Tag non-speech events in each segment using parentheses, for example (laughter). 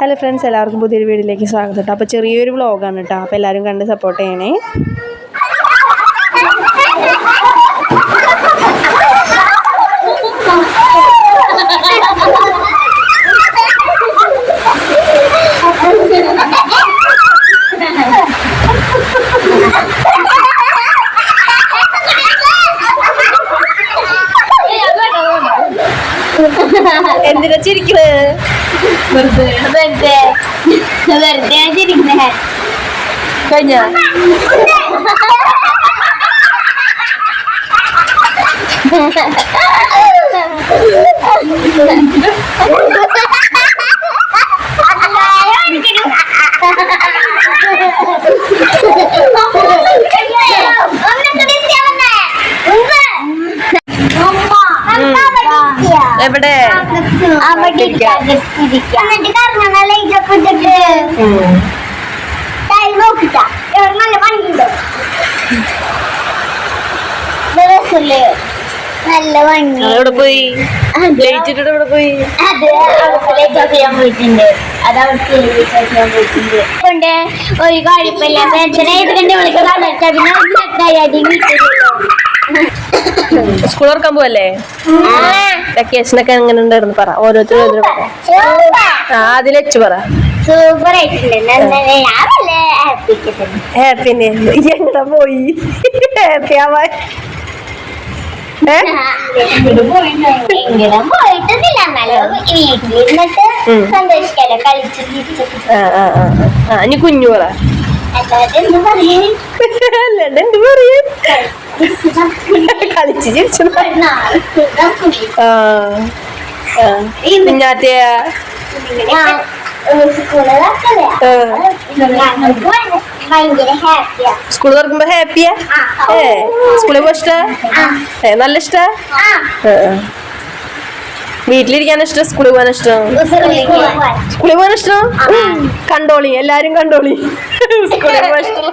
Hello friends എല്ലാവർക്കും പുതിയൊരു വീഡിയോയിലേക്ക് സ്വാഗതം കേട്ടോ. അപ്പോൾ ചെറിയൊരു വ്ളോഗാണ് കേട്ടോ. അപ്പോൾ എല്ലാവരും കണ്ട് സപ്പോർട്ട് ചെയ്യണേ. എന്തിനാ ചിരിക്കുന്നത് വെറുതെ വെറുതെ വെറുതെ ഞാൻ ചിരിക്കുന്നേ കഴിഞ്ഞ എവിടെ എന്നിട്ട് കറങ്ങണ ലൈറ്റൊക്കെ ഇട്ടിട്ട് ടൈം നോക്കിട്ടാ ഇവിടെ നല്ല വണ്ടിയുണ്ടോ? രസല്ലേ? നല്ല എവിടെ പോയി? എവിടെ പോയി? അത് ലൈറ്റ് ഓഫ് ചെയ്യാൻ പോയിട്ടുണ്ട്. അത് അവർക്ക് ലൈറ്റ് ഓഫ് ചെയ്യാൻ പോയിട്ടുണ്ട്. കൊണ്ട് ഒരു കുഴപ്പമില്ല. ഫ്രണ്ട്സിനെ ഇത് കണ്ട് വിളിക്കുന്ന പിന്നെ സ്കൂൾ തുറക്കാൻ പോവല്ലേ? വെക്കേഷൻ ഒക്കെ എങ്ങനെ ഉണ്ടായിരുന്നു പറ. ഓരോരുത്തരും ഓരോരുത്തരും പറ. ആ അതിൽ വെച്ച് പറ ഹാപ്പിനെ എങ്ങനെ പോയി? ഹാപ്പി ആവാൻ. ഇനി കുഞ്ഞു പറ. അല്ലാണ്ട് എന്ത് പറയും കളിച്ച് ചിരിച്ചു ആ സ്കൂൾ തുറക്കുമ്പോ ഹാപ്പിയാ ഏ സ്കൂളിൽ പോ ഇഷ്ട? നല്ല ഇഷ്ട. വീട്ടിലിരിക്കാൻ ഇഷ്ടം? സ്കൂളിൽ പോകാൻ ഇഷ്ടം? സ്കൂളിൽ പോകാൻ ഇഷ്ടം? കണ്ടോളി എല്ലാരും കണ്ടോളി. സ്കൂളിൽ പോകാൻ ഇഷ്ടം.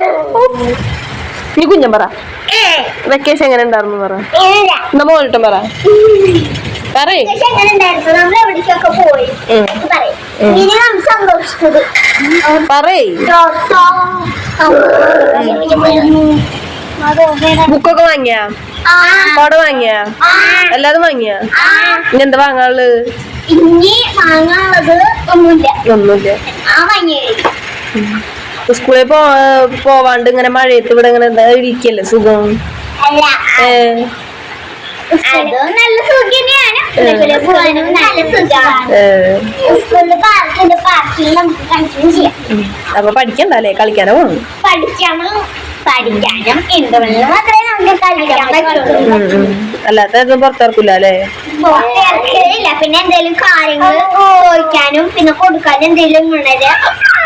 നീ കുഞ്ഞം പറ. വെക്കേഷൻ എങ്ങനെ ഉണ്ടായിരുന്നു പറ. നമ്മ പോയിട്ടും പറ. പറയേ. ബുക്കൊക്കെ വാങ്ങിയാ? കോട വാങ്ങിയ? എല്ലാതും വാങ്ങിയ? ഇനി എന്താ വാങ്ങാനുള്ളത് ഇനി വാങ്ങാനുള്ളത് ഒന്നുമില്ല. ഒന്നുമില്ല. സ്കൂളിൽ പോ പോവാണ്ട് ഇങ്ങനെ മഴയത്ത് ഇവിടെ ഇങ്ങനെ എന്താ ഇരിക്കല്ലേ സുഖം. അപ്പൊ പഠിക്കണ്ടല്ലേ കളിക്കാനോ പോണം പഠിക്കാനും പഠിക്കാനും എന്തുകൊണ്ടും മാത്രമേ അല്ലാത്ത പുറത്തിറക്കില്ല അല്ലേ പുറത്തിറക്കില്ല പിന്നെ എന്തെങ്കിലും കാര്യങ്ങൾ ചോദിക്കാനും പിന്നെ കൊടുക്കാനും എന്തെങ്കിലും ഉള്ളത്.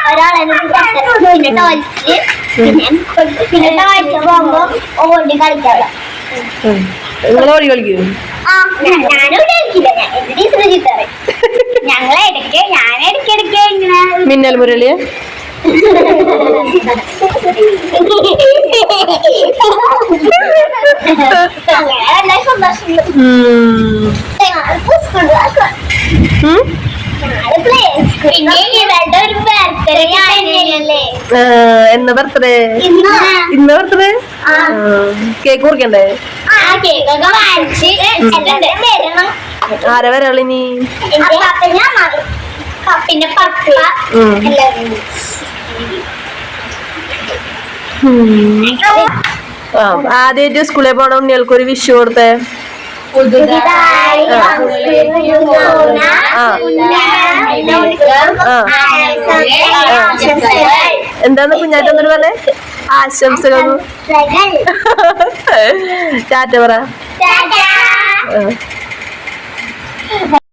ഒരാളെ പിന്നെ ടോയ്ലറ്റ് പിന്നെ പിന്നെ ടോയ്ലറ്റ് പോകുമ്പോ ഓടി കളിക്കാമല്ലോ നിങ്ങൾ ഓടി കളിക്കൂ? ആ ഞാ- ഞാനും കളിക്കില്ല. ഞാൻ എന്റെ ടീച്ചർ ചീത്ത പറയും ഞങ്ങൾ ഇടയ്ക്ക് ഞാൻ ഇടയ്ക്കിടയ്ക്ക് ഇങ്ങനെ മിന്നൽ മുരളി (laughs) എന്ന് ബർത്ത്ഡേ ഇന്ന്? ബർത്ത്ഡേ. കേക്ക് കുറിക്കണ്ടേ? വരളിനി ആരെ വരാളി നീ എന്റെ പപ്പന്റെ പപ്പ. ആദ്യമായിട്ട് സ്കൂളിൽ പോണ ഉണ്ണികൾക്ക് ഒരു വിഷു കൊടുത്തേ പുതുതായി ആ. പോകുന്ന ആ. എല്ലാവർക്കും ആ. ആശംസകൾ. എന്താന്ന് കുഞ്ഞാറ്റൊന്നും പറഞ്ഞേ ആശംസകൾ ചാറ്റ (laughs) പറ.